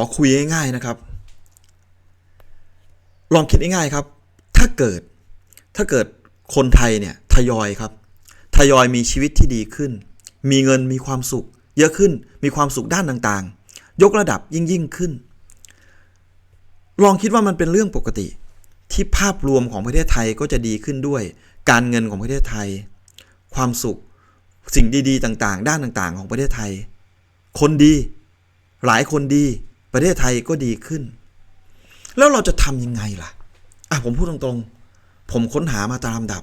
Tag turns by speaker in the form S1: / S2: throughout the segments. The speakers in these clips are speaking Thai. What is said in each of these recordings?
S1: อคุยง่ายๆนะครับ ลองคิดง่ายๆครับ ถ้าเกิดถ้าเกิดคนไทยเนี่ยทยอยครับ ทยอยมีชีวิตที่ดีขึ้น มีเงินมีความสุข เยอะขึ้นมีความสุขด้านต่างๆ ยกระดับยิ่งยิ่งๆขึ้น ลองคิดว่ามันเป็นเรื่องปกติ ที่ภาพรวมของประเทศไทยก็จะดีขึ้นด้วย การเงินของประเทศไทย ความสุขสิ่งดีๆ ต่างๆ ด้านต่างๆ ของประเทศไทย คนดี หลายคนดี ประเทศไทยก็ดีขึ้น แล้วเราจะทำยังไงล่ะอะผมพูดตรงๆ ผมค้นหามาตามลำดับ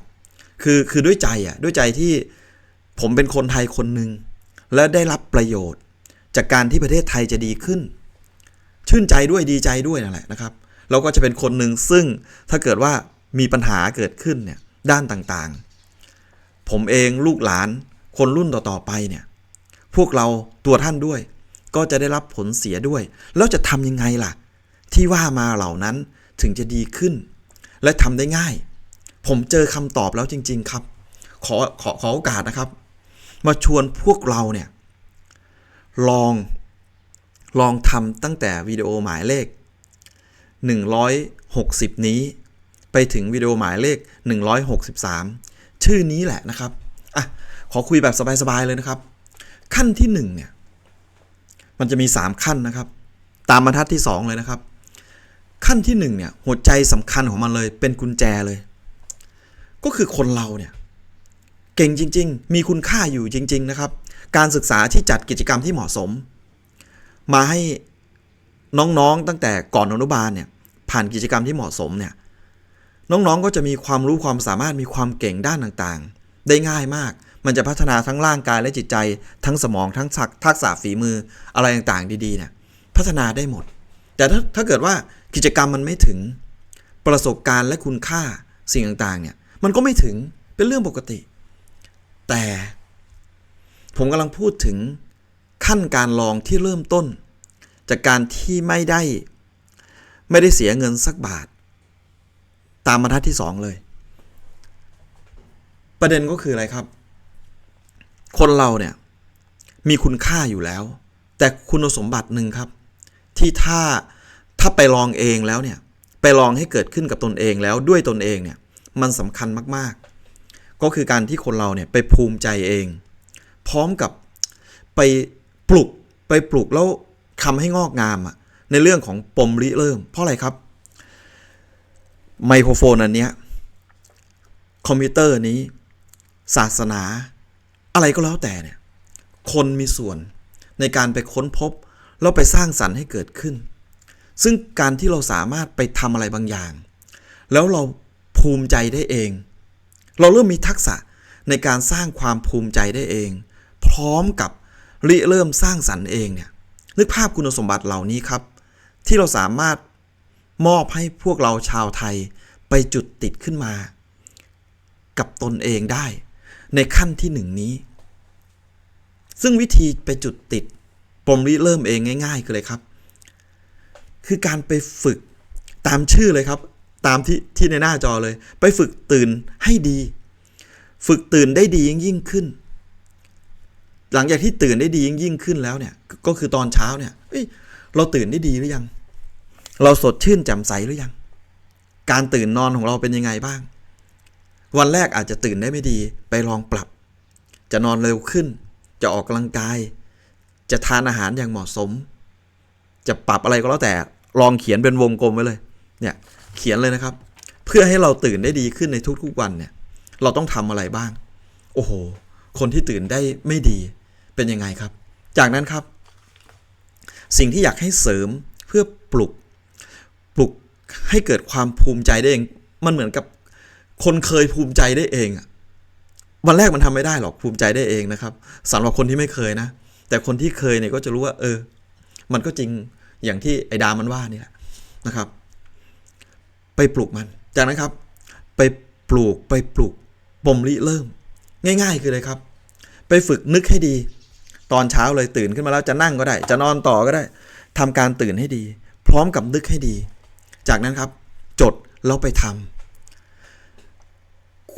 S1: คือคือด้วยใจอะด้วยใจที่ผมเป็นคนไทยคนหนึ่งและได้รับประโยชน์ จากการที่ประเทศไทยจะดีขึ้น ชื่นใจด้วยดีใจด้วยนั่นแหละนะครับ เราก็จะเป็นคนหนึ่งซึ่งถ้าเกิดว่ามีปัญหาเกิดขึ้นเนี่ยด้านต่างๆ ผมเองลูกหลานคนรุ่นต่อๆไปเนี่ย พวกเราตัวท่านด้วย ก็จะได้รับผลเสียด้วย แล้วจะทำยังไงล่ะ ที่ว่ามาเหล่านั้นถึงจะดีขึ้น และทำได้ง่าย ผมเจอคำตอบแล้วจริง ๆ ครับ ขอขอขอโอกาสนะครับ มาชวนพวกเราเนี่ย ลองลองทำตั้งแต่วิดีโอหมายเลข 160 นี้ ไปถึงวิดีโอหมายเลข 163 ชื่อนี้แหละนะครับอะขอคุยแบบสบาย ๆ เลยนะครับ ขั้นที่1เนี่ย มันจะมี 3 ขั้นนะครับ ตามบรรทัดที่ 2 เลยนะครับ ขั้นที่1เนี่ยหัวใจสำคัญของมันเลยเป็นกุญแจเลย ก็คือคนเราเนี่ยเก่งจริง ๆ มีคุณค่าอยู่จริง ๆ นะครับ การศึกษาที่จัดกิจกรรมที่เหมาะสม มาให้น้องๆตั้งแต่ก่อนอนุบาลเนี่ยผ่านกิจกรรมที่เหมาะสมเนี่ยน้องๆก็จะมีความรู้ความสามารถมีความเก่งด้านต่างๆ ได้ง่ายมาก มันจะพัฒนาทั้งร่างกายและจิตใจ ทั้งสมองทั้งทักทักษะฝีมืออะไรต่างๆดีๆเนี่ยพัฒนาได้หมด แต่ถ้าถ้าเกิดว่ากิจกรรมมันไม่ถึงประสบการณ์และคุณค่าสิ่งต่างๆเนี่ยมันก็ไม่ถึงเป็นเรื่องปกติ แต่ผมกำลังพูดถึงขั้นการลองที่เริ่มต้น จากการที่ไม่ได้ ไม่ได้เสียเงินสักบาท ตามบรรทัดที่สองเลย ประเด็นก็คืออะไรครับ คนเราเนี่ยมีคุณค่าอยู่แล้ว แต่คุณสมบัติหนึ่งครับ ที่ถ้าถ้าไปลองเองแล้วเนี่ยไปลองให้เกิดขึ้นกับตนเองแล้วด้วยตนเองเนี่ยมันสำคัญมากๆ ก็คือการที่คนเราเนี่ยไปภูมิใจเอง พร้อมกับไปปลุกไปปลุกแล้วทำให้งอกงามอะในเรื่องของปมริเริ่ม เพราะอะไรครับ ไมโครโฟนอันเนี้ยคอมพิวเตอร์นี้ ศาสนา อะไรก็แล้วแต่เนี่ยคนมีส่วนในการไปค้นพบ แล้วไปสร้างสรรค์ให้เกิดขึ้น ซึ่งการที่เราสามารถไปทำอะไรบางอย่าง แล้วเราภูมิใจได้เอง เราเริ่มมีทักษะในการสร้างความภูมิใจได้เอง พร้อมกับริเริ่มสร้างสรรค์เองเนี่ยนึกภาพคุณสมบัติเหล่านี้ครับ ที่เราสามารถมอบให้พวกเราชาวไทยไปจุดติดขึ้นมา กับตนเองได้ ในขั้นที่หนึ่งนี้ ซึ่งวิธีไปจุดติดปมริเริ่มเองง่ายๆคือเลยครับ คือการไปฝึกตามชื่อเลยครับ ตามที่ที่ในหน้าจอเลย ไปฝึกตื่นให้ดี ฝึกตื่นได้ดียิ่งยิ่งขึ้น หลังจากที่ตื่นได้ดียิ่งยิ่งขึ้นแล้วเนี่ย ก็คือตอนเช้าเนี่ยเอ้ยเราตื่นได้ดีหรือยัง เราสดชื่นแจ่มใสหรือยัง การตื่นนอนของเราเป็นยังไงบ้าง วันแรกอาจจะตื่นได้ไม่ดีไปลองปรับ จะนอนเร็วขึ้น จะออกกำลังกาย จะทานอาหารอย่างเหมาะสม จะปรับอะไรก็แล้วแต่ลองเขียนเป็นวงกลมไว้เลยเนี่ยเขียนเลยนะครับ เพื่อให้เราตื่นได้ดีขึ้นในทุกๆวันเนี่ย เราต้องทำอะไรบ้าง โอ้โห คนที่ตื่นได้ไม่ดีเป็นยังไงครับ จากนั้นครับ สิ่งที่อยากให้เสริมเพื่อปลุก ปลุกให้เกิดความภูมิใจได้เองมันเหมือนกับ คนเคยภูมิใจได้เองวันแรกมันทำไม่ได้หรอกภูมิใจได้เองนะครับสำหรับคนที่ไม่เคยนะ แต่คนที่เคยเนี่ยก็จะรู้ว่า เออ มันก็จริงอย่างที่ไอ้ดามันว่านี่แหละนะครับ ไปปลูกมัน จากนั้นครับ ไปปลูกไปปลูกปมริเริ่ม ง่าย ๆ คือเลยครับ ไปฝึกนึกให้ดี ตอนเช้าเลยตื่นขึ้นมาแล้วจะนั่งก็ได้ จะนอนต่อก็ได้ทำการตื่นให้ดี พร้อมกับนึกให้ดี จากนั้นครับ จดแล้วไปทำ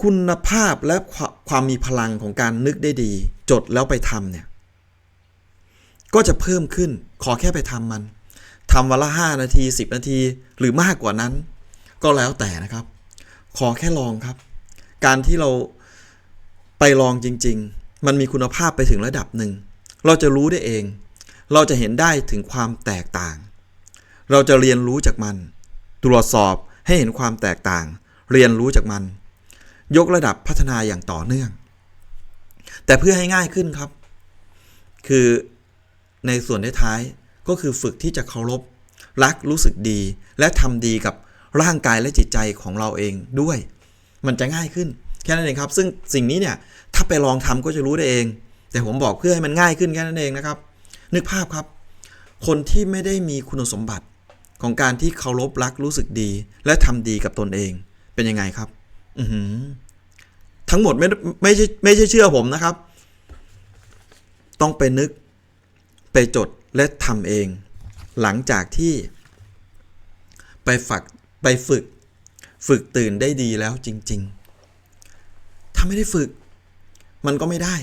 S1: คุณภาพและความมีพลังของการนึกได้ดี จดแล้วไปทำเนี่ย ก็จะเพิ่มขึ้นขอแค่ไปทำมันททำวันละ 5 นาที 10 นาทีหรือมากกว่านั้น ก็แล้วแต่นะครับ ขอแค่ลองครับ การที่เราไปลองจริง ๆ มันมีคุณภาพไปถึงระดับหนึ่ง เราจะรู้ได้เอง เราจะเห็นได้ถึงความแตกต่าง เราจะเรียนรู้จากมัน ตรวจสอบให้เห็นความแตกต่าง เรียนรู้จากมัน ยกระดับพัฒนาอย่างต่อเนื่อง แต่เพื่อให้ง่ายขึ้นครับ คือในส่วนท้ายก็คือฝึกที่จะเคารพ รักรู้สึกดี และทำดีกับร่างกายและจิตใจของเราเองด้วย มันจะง่ายขึ้นแค่นั้นเองครับ ซึ่งสิ่งนี้เนี่ยถ้าไปลองทำก็จะรู้ได้เอง แต่ผมบอกเพื่อให้มันง่ายขึ้นแค่นั้นเองนะครับ นึกภาพครับ คนที่ไม่ได้มีคุณสมบัติของการที่เคารพรักรู้สึกดี และทำดีกับตนเองเป็นยังไงครับ ทั้งหมดไม่ไม่ใช่ไม่ใช่เชื่อผมนะครับ ต้องไปนึกไปจดและทำเอง หลังจากที่ ไปฝักไปฝึก ฝึกตื่นได้ดีแล้วจริง ๆ ถ้าไม่ได้ฝึก มันก็ไม่ได้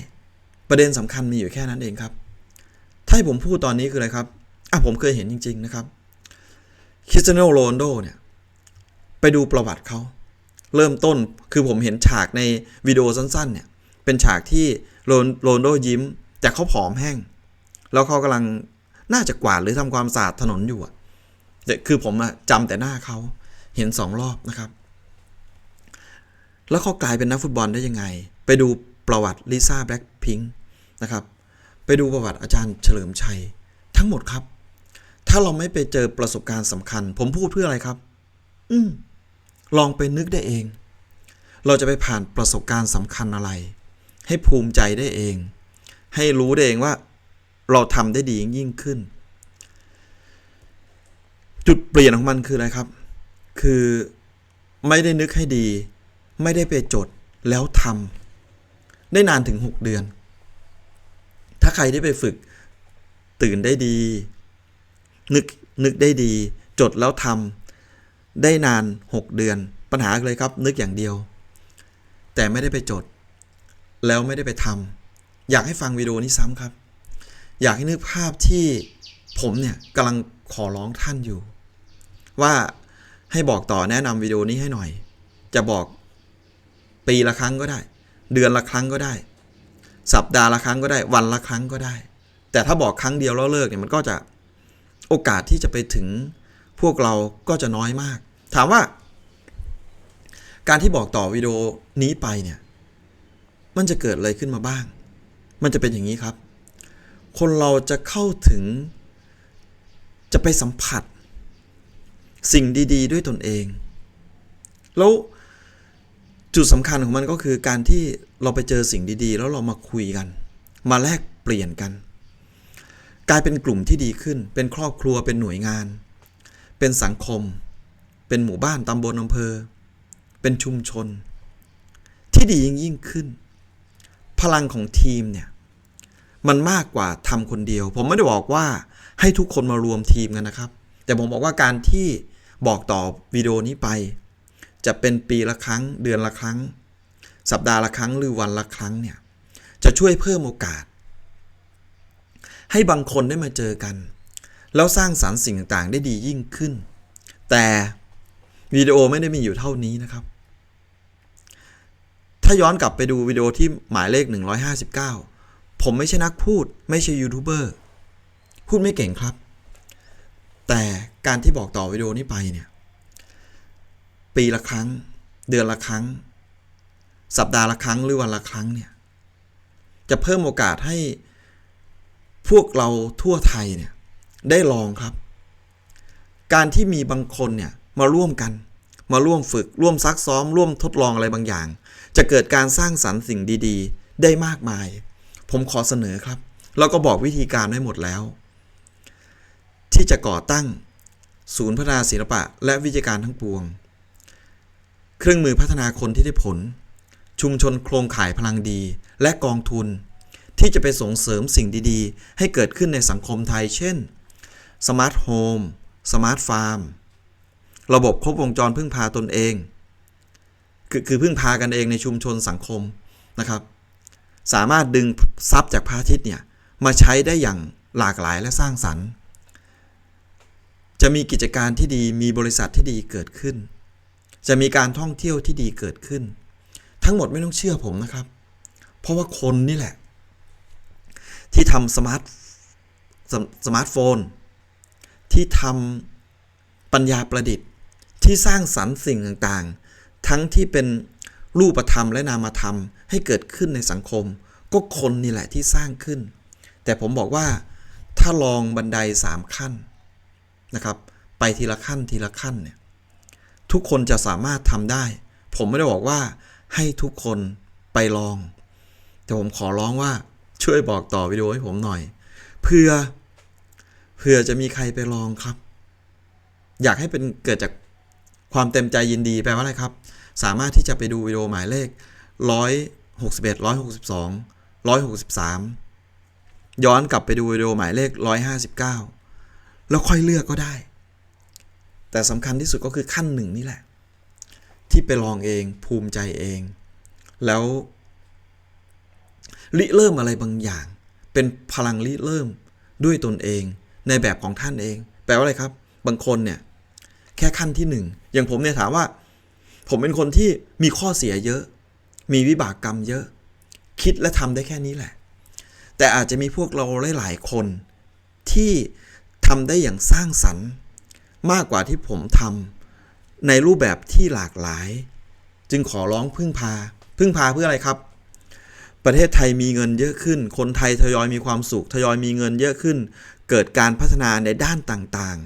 S1: ประเด็นสำคัญมีอยู่แค่นั้นเองครับ ถ้าให้ผมพูดตอนนี้คืออะไรครับอะผมเคยเห็นจริง ๆ นะครับคริสเตียโนโรนโดเนี่ย ไปดูประวัติเขา เริ่มต้นคือผมเห็นฉากในวิดีโอสั้นๆเนี่ยเป็นฉากที่โรนโดยิ้ม แต่เขาผอมแห้ง แล้วเขากำลังน่าจะกวาดหรือทำความสะอาดถนนอยู่อะคือผมอะจำแต่หน้าเขาเห็นสองรอบนะครับ แล้วเขากลายเป็นนักฟุตบอลได้ยังไง ไปดูประวัติลิซ่าแบล็คพิงค์นะครับ ไปดูประวัติอาจารย์เฉลิมชัย ทั้งหมดครับ ถ้าเราไม่ไปเจอประสบการณ์สำคัญ ผมพูดเพื่ออะไรครับ อืม ลองไปนึกได้เอง เราจะไปผ่านประสบการณ์สำคัญอะไร ให้ภูมิใจได้เอง ให้รู้ได้เองว่าเราทำได้ดียิ่งขึ้น จุดเปลี่ยนของมันคืออะไรครับ คือไม่ได้นึกให้ดี ไม่ได้ไปจดแล้วทำได้นานถึง 6 เดือน ถ้าใครได้ไปฝึกตื่นได้ดี นึกนึกได้ดี จดแล้วทำ ได้นาน 6 เดือน ปัญหาเลยครับ นึกอย่างเดียว แต่ไม่ได้ไปจด แล้วไม่ได้ไปทำอยากให้ฟังวิดีโอนี้ซ้ำครับ อยากให้นึกภาพที่ผมเนี่ยกำลังขอร้องท่านอยู่ ว่าให้บอกต่อแนะนำวิดีโอนี้ให้หน่อย จะบอกปีละครั้งก็ได้ เดือนละครั้งก็ได้ สัปดาห์ละครั้งก็ได้ วันละครั้งก็ได้ แต่ถ้าบอกครั้งเดียวแล้วเลิกเนี่ยมันก็จะโอกาสที่จะไปถึง พวกเราก็จะน้อยมาก ถามว่า การที่บอกต่อวิดีโอนี้ไปเนี่ย มันจะเกิดอะไรขึ้นมาบ้าง มันจะเป็นอย่างนี้ครับ คนเราจะเข้าถึง จะไปสัมผัส สิ่งดี ๆ ด้วยตนเอง แล้วจุดสำคัญของมันก็คือการที่เราไปเจอสิ่งดีๆ แล้วเรามาคุยกัน มาแลกเปลี่ยนกัน กลายเป็นกลุ่มที่ดีขึ้น เป็นครอบครัวเป็นหน่วยงาน เป็นสังคม เป็นหมู่บ้านตำบลอำเภอ เป็นชุมชน ที่ดียิ่งยิ่งขึ้น พลังของทีมเนี่ยมันมากกว่าทำคนเดียว ผมไม่ได้บอกว่าให้ทุกคนมารวมทีมกันนะครับ แต่ผมบอกว่าการที่บอกต่อวิดีโอนี้ไป จะเป็นปีละครั้ง เดือนละครั้ง สัปดาห์ละครั้งหรือวันละครั้งเนี่ยจะช่วยเพิ่มโอกาส ให้บางคนได้มาเจอกัน แล้วสร้างสารรค์สิ่งต่างๆ ได้ดียิ่งขึ้น แต่วิดีโอไม่ได้มีอยู่เท่านี้นะครับ ถ้าย้อนกลับไปดูวิดีโอที่หมายเลข 159 ผมไม่ใช่นักพูด ไม่ใช่ยูทูบเบอร์พูดไม่เก่งครับ แต่การที่บอกต่อวิดีโอนี้ไปเนี่ย ปีละครั้ง เดือนละครั้ง สัปดาห์ละครั้งหรือวันละครั้งเนี่ย จะเพิ่มโอกาสให้พวกเราทั่วไทยเนี่ย ได้ลองครับ การที่มีบางคนเนี่ยมาร่วมกัน มาร่วมฝึกร่วมซักซ้อม ร่วมทดลองอะไรบางอย่าง จะเกิดการสร้างสรรค์สิ่งดีๆ ได้มากมาย ผมขอเสนอครับ แล้วก็บอกวิธีการไว้หมดแล้ว ที่จะก่อตั้ง ศูนย์พัฒนาศิลปะ และวิจการทั้งปวง เครื่องมือพัฒนาคนที่ได้ผล ชุมชนโครงข่ายพลังดี และกองทุน ที่จะไปส่งเสริมสิ่งดีๆ ให้เกิดขึ้นในสังคมไทย เช่น สมาร์ทโฮมสมาร์ทฟาร์มระบบครบวงจรพึ่งพาตนเอง คือคือพึ่งพากันเองในชุมชนสังคมนะครับ สามารถดึงทรัพย์จากพระอาทิตย์เนี่ยมาใช้ได้อย่างหลากหลายและสร้างสรรค์ จะมีกิจการที่ดีมีบริษัทที่ดีเกิดขึ้น จะมีการท่องเที่ยวที่ดีเกิดขึ้น ทั้งหมดไม่ต้องเชื่อผมนะครับ เพราะว่าคนนี่แหละ ที่ทำสมาร์ทสมสมาร์ทโฟน ที่ทำปัญญาประดิษฐ์ ที่สร้างสรรค์สิ่งต่างๆ ทั้งที่เป็นรูปธรรมและนามธรรมให้เกิดขึ้นในสังคม ก็คนนี่แหละที่สร้างขึ้น แต่ผมบอกว่าถ้าลองบันไดสามขั้นนะครับ ไปทีละขั้นทีละขั้นเนี่ยทุกคนจะสามารถทำได้ ผมไม่ได้บอกว่าให้ทุกคนไปลอง แต่ผมขอร้องว่าช่วยบอกต่อวิดีโอให้ผมหน่อยเพื่อ เพื่อจะมีใครไปลองครับ อยากให้เป็นเกิดจากความเต็มใจยินดีแปลว่าอะไรครับ สามารถที่จะไปดูวิดีโอหมายเลข 161 162 163 ย้อนกลับไปดูวิดีโอหมายเลข 159 แล้วค่อยเลือกก็ได้ แต่สำคัญที่สุดก็คือขั้นหนึ่งนี่แหละ ที่ไปลองเองภูมิใจเอง แล้วริเริ่มอะไรบางอย่าง เป็นพลังริเริ่มด้วยตนเอง ในแบบของท่านเอง แปลว่าอะไรครับ บางคนเนี่ยแค่ขั้นที่หนึ่งอย่างผมเนี่ยถามว่า ผมเป็นคนที่มีข้อเสียเยอะ มีวิบากกรรมเยอะ คิดและทำได้แค่นี้แหละ แต่อาจจะมีพวกเราหลายๆคนที่ทำได้อย่างสร้างสรรค์ มากกว่าที่ผมทำในรูปแบบที่หลากหลาย จึงขอร้องพึ่งพา พึ่งพาเพื่ออะไรครับ ประเทศไทยมีเงินเยอะขึ้น คนไทยทยอยมีความสุขทยอยมีเงินเยอะขึ้น เกิดการพัฒนาในด้านต่าง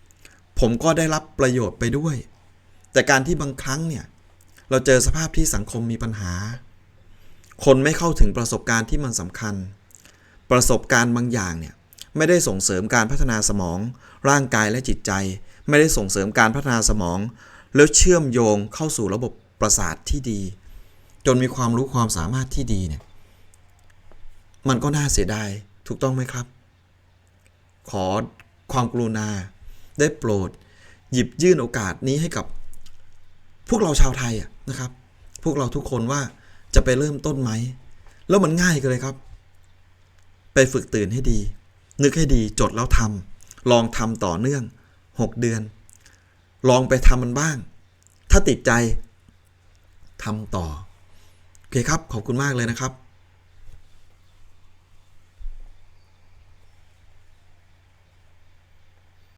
S1: ๆ ผมก็ได้รับประโยชน์ไปด้วย แต่การที่บางครั้งเนี่ย เราเจอสภาพที่สังคมมีปัญหา คนไม่เข้าถึงประสบการณ์ที่มันสำคัญ ประสบการณ์บางอย่างเนี่ยไม่ได้ส่งเสริมการพัฒนาสมอง ร่างกายและจิตใจ ไม่ได้ส่งเสริมการพัฒนาสมอง แล้วเชื่อมโยงเข้าสู่ระบบประสาทที่ดี จนมีความรู้ความสามารถที่ดีเนี่ยมันก็น่าเสียดายถูกต้องไหมครับ ขอความกรุณา ได้โปรด หยิบยื่นโอกาสนี้ให้กับพวกเราชาวไทยนะครับ พวกเราทุกคนว่าจะไปเริ่มต้นไหม แล้วมันง่ายกันเลยครับ ไปฝึกตื่นให้ดี นึกให้ดีจดแล้วทำลองทำต่อเนื่อง 6 เดือน ลองไปทำมันบ้าง ถ้าติดใจทำต่อ โอเคครับ ขอบคุณมากเลยนะครับ